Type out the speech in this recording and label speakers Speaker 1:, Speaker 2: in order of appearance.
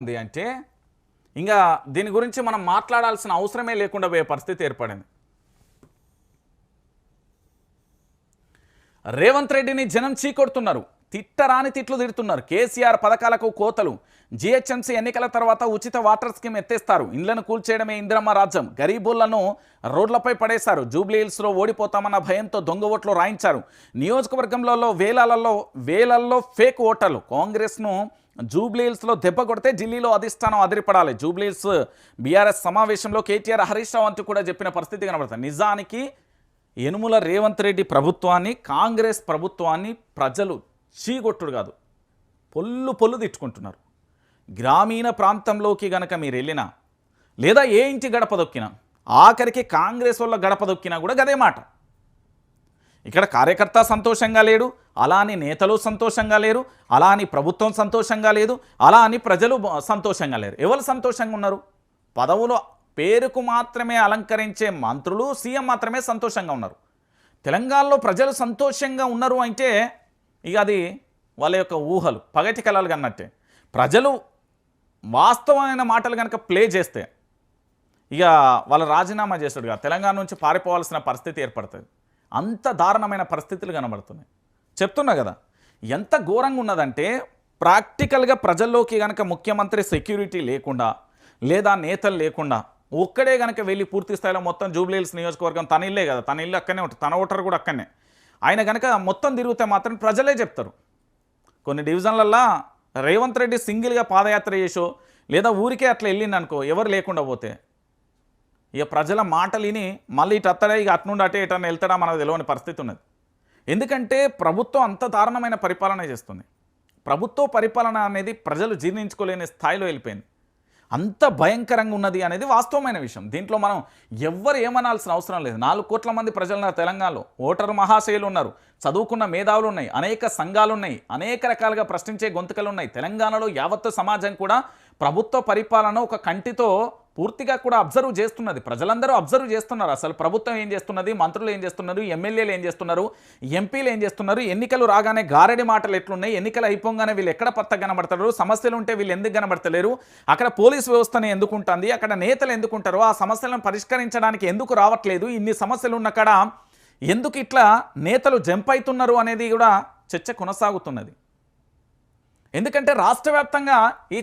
Speaker 1: ఉంది అంటే ఇంకా దీని గురించి మనం మాట్లాడాల్సిన అవసరమే లేకుండా పోయే పరిస్థితి ఏర్పడింది. రేవంత్ రెడ్డిని జనం చీకొడుతున్నారు. తిట్టరాని తిట్లు తిడుతున్నారు. కేసీఆర్ పథకాలకు కోతలు. జిహెచ్ఎంసీ ఎన్నికల తర్వాత ఉచిత వాటర్ స్కీమ్ ఎత్తేస్తారు. ఇండ్లను కూల్చేయడమే ఇందిరమ్మ రాజ్యం. గరీబులను రోడ్లపై పడేశారు. జూబ్లీ హిల్స్లో ఓడిపోతామన్న భయంతో దొంగ ఓట్లు రాయించారు. నియోజకవర్గంలో వేలాలలో వేలల్లో ఫేక్ ఓటర్లు. కాంగ్రెస్ను జూబ్లీహిల్స్లో దెబ్బ కొడితే ఢిల్లీలో అధిష్టానం అదిరిపడాలి. జూబ్లీహిల్స్ బీఆర్ఎస్ సమావేశంలో కేటీఆర్ హరీష్ రావు అంటూ కూడా చెప్పిన పరిస్థితి కనబడుతుంది. నిజానికి యనుమల రేవంత్ రెడ్డి ప్రభుత్వాన్ని కాంగ్రెస్ ప్రభుత్వాన్ని ప్రజలు చీగొట్టుడు కాదు. పొల్లు పొల్లు తిట్టుకుంటున్నారు. గ్రామీణ ప్రాంతంలోకి గనక మీరు వెళ్ళినా లేదా ఏ ఇంటి గడప దొక్కినా ఆఖరికి కాంగ్రెస్ వల్ల గడప దొక్కినా కూడా గదే మాట. ఇక్కడ కార్యకర్త సంతోషంగా లేడు అలా అని నేతలు సంతోషంగా లేరు అలా అని ప్రభుత్వం సంతోషంగా లేదు అలా అని ప్రజలు సంతోషంగా లేరు. ఎవరు సంతోషంగా ఉన్నారు? పదవులు పేరుకు మాత్రమే అలంకరించే మంత్రులు సీఎం మాత్రమే సంతోషంగా ఉన్నారు. తెలంగాణలో ప్రజలు సంతోషంగా ఉన్నారు అంటే ఇక అది వాళ్ళ యొక్క ఊహలు పగటి కళలు కన్నట్టే. ప్రజలు వాస్తవమైన మాటలు కనుక ప్లే చేస్తే ఇక వాళ్ళు రాజీనామా చేస్తాడుగా తెలంగాణ నుంచి పారిపోవాల్సిన పరిస్థితి ఏర్పడుతుంది. అంత దారుణమైన పరిస్థితులు కనబడుతున్నాయి. చెప్తున్నా కదా ఎంత ఘోరంగా ఉన్నదంటే ప్రాక్టికల్గా ప్రజల్లోకి కనుక ముఖ్యమంత్రి సెక్యూరిటీ లేకుండా లేదా నేతలు లేకుండా ఒక్కడే కనుక వెళ్ళి పూర్తి స్థాయిలో మొత్తం జూబ్లీహిల్స్ నియోజకవర్గం తన ఇల్లే కదా తన ఇల్లు అక్కడనే ఉంటుంది తన ఓటర్ కూడా అక్కడనే. ఆయన కనుక మొత్తం తిరిగితే మాత్రం ప్రజలే చెప్తారు. కొన్ని డివిజన్లల్లో రేవంత్ రెడ్డి సింగిల్గా పాదయాత్ర చేసో లేదా ఊరికే అట్లా వెళ్ళిందనుకో ఎవరు లేకుండా పోతే ఇక ప్రజల మాట విని మళ్ళీ ఇటు అత్తడే ఇక అట్నుండి అటే ఇటన్నా వెళ్తాడా మనకు తెలియని పరిస్థితి ఉన్నది. ఎందుకంటే ప్రభుత్వం అంత దారుణమైన పరిపాలన చేస్తుంది. ప్రభుత్వ పరిపాలన అనేది ప్రజలు జీర్ణించుకోలేని స్థాయిలో వెళ్ళిపోయింది. అంత భయంకరంగా ఉన్నది అనేది వాస్తవమైన విషయం. దీంట్లో మనం ఎవ్వరు ఏమనాల్సిన అవసరం లేదు. నాలుగు కోట్ల మంది ప్రజలు తెలంగాణలో. ఓటరు మహాశయులు ఉన్నారు. చదువుకున్న మేధావులు ఉన్నాయి. అనేక సంఘాలు ఉన్నాయి. అనేక రకాలుగా ప్రశ్నించే గొంతుకలు ఉన్నాయి. తెలంగాణలో యావత్తు సమాజం కూడా ప్రభుత్వ పరిపాలన ఒక కంటితో పూర్తిగా కూడా అబ్జర్వ్ చేస్తున్నది. ప్రజలందరూ అబ్జర్వ్ చేస్తున్నారు. అసలు ప్రభుత్వం ఏం చేస్తున్నది? మంత్రులు ఏం చేస్తున్నారు? ఎమ్మెల్యేలు ఏం చేస్తున్నారు? ఎంపీలు ఏం చేస్తున్నారు? ఎన్నికలు రాగానే గారడి మాటలు ఎట్లున్నాయి? ఎన్నికలు అయిపోగానే వీళ్ళు ఎక్కడ పత్త కనబడతారు? సమస్యలు ఉంటే వీళ్ళు ఎందుకు కనబడతలేరు? అక్కడ పోలీస్ వ్యవస్థను ఎందుకు ఉంటుంది? అక్కడ నేతలు ఎందుకుంటారు ఆ సమస్యలను పరిష్కరించడానికి ఎందుకు రావట్లేదు? ఇన్ని సమస్యలు ఉన్న కాడ ఎందుకు ఇట్లా నేతలు జంప్ అవుతున్నారు అనేది కూడా చర్చ కొనసాగుతున్నది. ఎందుకంటే రాష్ట్ర వ్యాప్తంగా ఈ